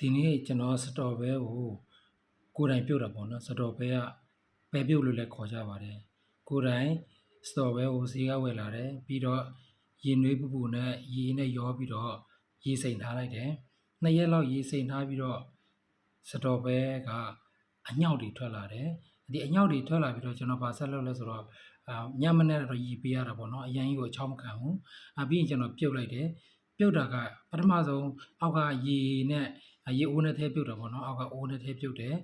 ဒီနေ့ကျွန်တော်စတော်ဘဲကိုကိုယ်တိုင်ပြုတ်တာပေါ့နော်စတော်ဘဲကပဲပြုတ်လို့လည်းခေါ်ကြပါတယ်ကိုယ်တိုင်စတော်ဘဲကိုစီကဝယ်လာတယ်ပြီးတော့ရေနွေးပူပူနဲ့ရေနဲ့ရောပြီးတော့ရေစိမ်ထားလိုက်တယ်နှစ်ရက်လောက်ရေစိမ်ထားပြီးတော့စတော်ဘဲကအညောက်တွေထွက်လာတယ်ဒီအညောက်တွေထွက်လာပြီးတော့ကျွန်တော်ဗာဆက်လုပ်လဲဆိုတော့အာညမနဲ့တော့ရေပေးရတာပေါ့နော်အရင်ကြီးကိုချောင်းမခံဘူးအပြီးရင်ကျွန်တော်ပြုတ်လိုက်တယ်ပြုတ်တာကပထမဆုံးအောက်ကရေနဲ့ ရေအိုးနဲ့ထဲပြုတ်တာပေါ့နော်အောက်ကအိုးနဲ့ထဲပြုတ်တယ်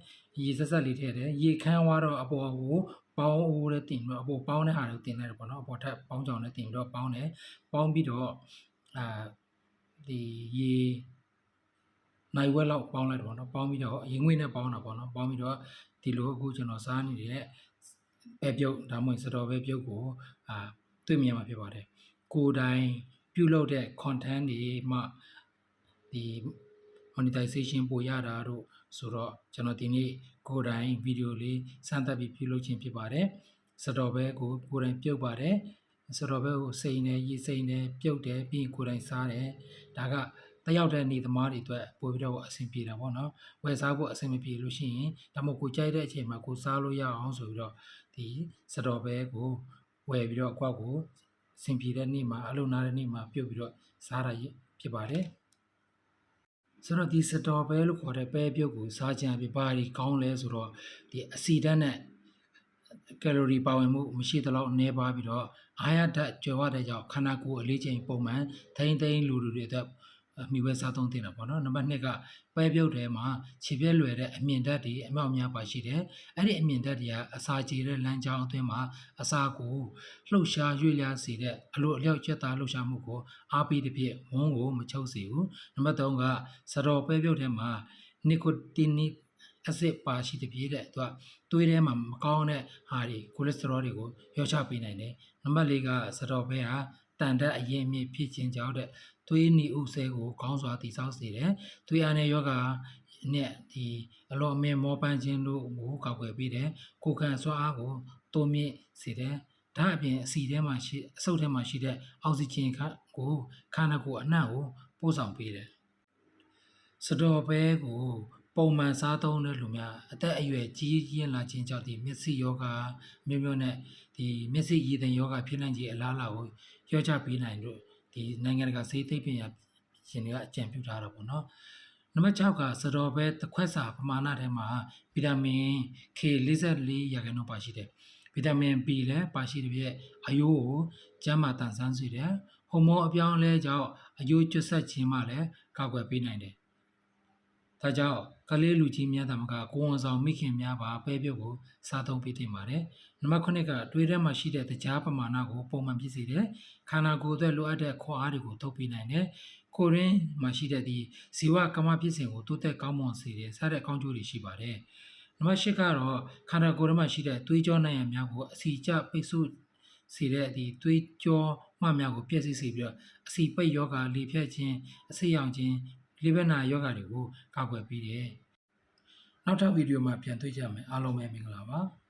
ရေဆက်ဆက်လေးထည့်တယ်ရေခမ်းသွားတော့အပေါ်ကိုပေါင်းအိုးနဲ့တင်ပြီးတော့အပေါ်ပေါင်းတဲ့ဟာကိုတင်လိုက်တယ်ပေါ့နော်အပေါ်ထပ်ပေါင်းကြောင်နဲ့တင်ပြီးတော့ပေါင်းတယ်ပေါင်းပြီးတော့အာဒီရေနိုင်ဝက်လောက်ပေါင်းလိုက်တယ်ပေါ့နော်ပေါင်းပြီးတော့ရေငွေ့နဲ့ပေါင်းတာပေါ့နော်ပေါင်းပြီးတော့ဒီလိုအခုကျွန်တော်စားနေတဲ့ပဲပြုတ်ဒါမှမဟုတ်စတော်ပဲပြုတ်ကိုအာတွေ့မြင်မှာဖြစ်ပါတယ်ကိုယ်တိုင်ပြုလုပ်တဲ့ content တွေမှဒီ monetization ပို့ရတာတို့ဆိုတော့ကျွန်တော်ဒီနေ့ကိုယ်တိုင်ဗီဒီယိုလေးစမ်းသပ်ပြီးပြုလုပ်ခြင်းဖြစ်ပါတယ်စတော်ဘဲကိုကိုယ်တိုင်ပြုတ်ပါတယ်စတော်ဘဲကိုစိန်နေရေးစိန်နေပြုတ်တယ်ပြီးရင်ကိုယ်တိုင်စားတယ်ဒါကတယောက်တည်းနေသမားတွေအတွက်ပို့ပြီးတော့အဆင်ပြေတာပေါ့နော်ဝယ်စားဖို့အဆင်မပြေလို့ရှိရင်ဒါမှမဟုတ်ကိုကြိုက်တဲ့အချိန်မှာကိုစားလို့ရအောင်ဆိုပြီးတော့ဒီစတော်ဘဲကိုဝယ်ပြီးတော့ကိုယ့်ကိုစင်ပြေတဲ့နေ့မှာအလုံးနာတဲ့နေ့မှာပြုတ်ပြီးတော့စားတာဖြစ်ပါတယ် ဆိုတော့ဒီစတော်ပဲလို့ခေါ်တဲ့ပဲပြုတ်ကိုစားကြံပြပါရီကောင်းလဲဆိုတော့ဒီအဆီဓာတ်နဲ့ကယ်လိုရီပါဝင်မှုမရှိသလောက်နည်းပါပြီးတော့အားရဓာတ်ကြွယ်ဝတဲ့ကြောင့်ခန္ဓာကိုယ်အလေးချိန်ပုံမှန်ထိမ့်သိမ့်လူလူတွေအတွက် မိဘစားသုံးတင်တာပေါ့နော်နံပါတ်2ကပဲပြုတ်ထဲမှာခြေပြက်လွယ်တဲ့အမြင့်ဓာတ်တွေအမြောက်များပါရှိတယ်အဲ့ဒီအမြင့်ဓာတ်တွေကအစာကြေတဲ့လမ်းကြောင်းအတွင်းမှာအစာကိုလှုပ်ရှားရွေ့လျားစေတဲ့အလိုအလျောက်ချက်သားလှုပ်ရှားမှုကိုအားပေးတဲ့ဖြစ်ဝန်းကိုမချုပ်စေဘူးနံပါတ်3ကစတော်ပဲပြုတ်ထဲမှာနီကိုတင်နီအဆစ်ပါရှိတဲ့ပြည့်တဲ့သူကသွေးထဲမှာမကောင်းတဲ့ဟာတွေကိုလက်စတရောတွေကိုလျှော့ချပေးနိုင်တယ်နံပါတ်4ကစတော်ပဲဟာ တန်တက်အရင်မြင့်ဖြစ်ခြင်းကြောင့်တဲ့သွေးနီဥဆဲကိုကောင်းစွာတည်ဆောက်စေတယ်။သွေးအားနဲ့ယောဂနဲ့ဒီအလောအမင်းမောပန်းခြင်းတို့ကိုကောက်ွယ်ပေးတယ်။ကိုယ်ခံစွမ်းအားကိုတိုးမြင့်စေတယ်။ဒါအပြင်အစီထဲမှာရှိအဆုတ်ထဲမှာရှိတဲ့အောက်ဆီဂျင်ခကိုခန္ဓာကိုယ်အနှံ့ကိုပို့ဆောင်ပေးတယ်။စတော်ဘဲကို ပုံမှန်စားသုံးတဲ့လူများအသက်အရွယ်ကြီးရင်လာခြင်းကြောင့်ဒီမျက်စိယောဂမျိုးမျိုးနဲ့ဒီမျက်စိရည်သိမ်းယောဂဖြစ်နိုင်ခြင်းအလားအလာကိုရောချပေးနိုင်လို့ဒီနိုင်ငံတကာစေသိပညာရှင်တွေကအကြံပြုထားတာပေါ့နော်နံပါတ်6ကစတော်ဘဲတစ်ခွက်စာပမာဏထဲမှာဗီတာမင် K 44ရာခိုင်နှုန်းပါရှိတယ်ဗီတာမင် B လည်းပါရှိတဲ့ပြည့်အယိုးကိုကျန်းမာတန်ဆန်းစေတယ်ဟော်မုန်းအပြောင်းအလဲကြောင့်အယိုးကျွတ်ဆက်ခြင်းမှလည်းကာကွယ်ပေးနိုင်တယ် ဒါကြောင့်ကလေးလူကြီးများတမကကိုဝန်ဆောင်မိခင်များပါပဲပြုတ်ကိုစားသုံးပေးသင့်ပါတယ်။နံပါတ်9ကတွေးထဲမှာရှိတဲ့တရားပမာဏကိုပုံမှန်ဖြစ်စေတယ်။ခန္ဓာကိုယ်အတွက်လိုအပ်တဲ့ခွန်အားတွေကိုထုတ်ပေးနိုင်တယ်။ကိုရင်းမှာရှိတဲ့ဒီဇီဝကမ္မဖြစ်စဉ်ကိုတိုးတက်ကောင်းမွန်စေတယ်။စတဲ့အကောင်းကျိုးတွေရှိပါတယ်။နံပါတ်10ကတော့ခန္ဓာကိုယ်ထဲမှာရှိတဲ့သွေးကြောနိုင်ရများကိုအစီကျပိတ်ဆို့စေတဲ့ဒီသွေးကြောမှများကိုပြည့်စည်စေပြီးတော့အစီပိတ်ယောဂလေဖြတ်ခြင်းအဆိပ်ရောင်ခြင်း လေဘက်နာယောဂတွေကိုကာကွယ်ပေးတယ်။နောက်ထပ်ဗီဒီယိုမှာပြန်တွေ့ကြမယ်အားလုံးပဲမင်္ဂလာပါ။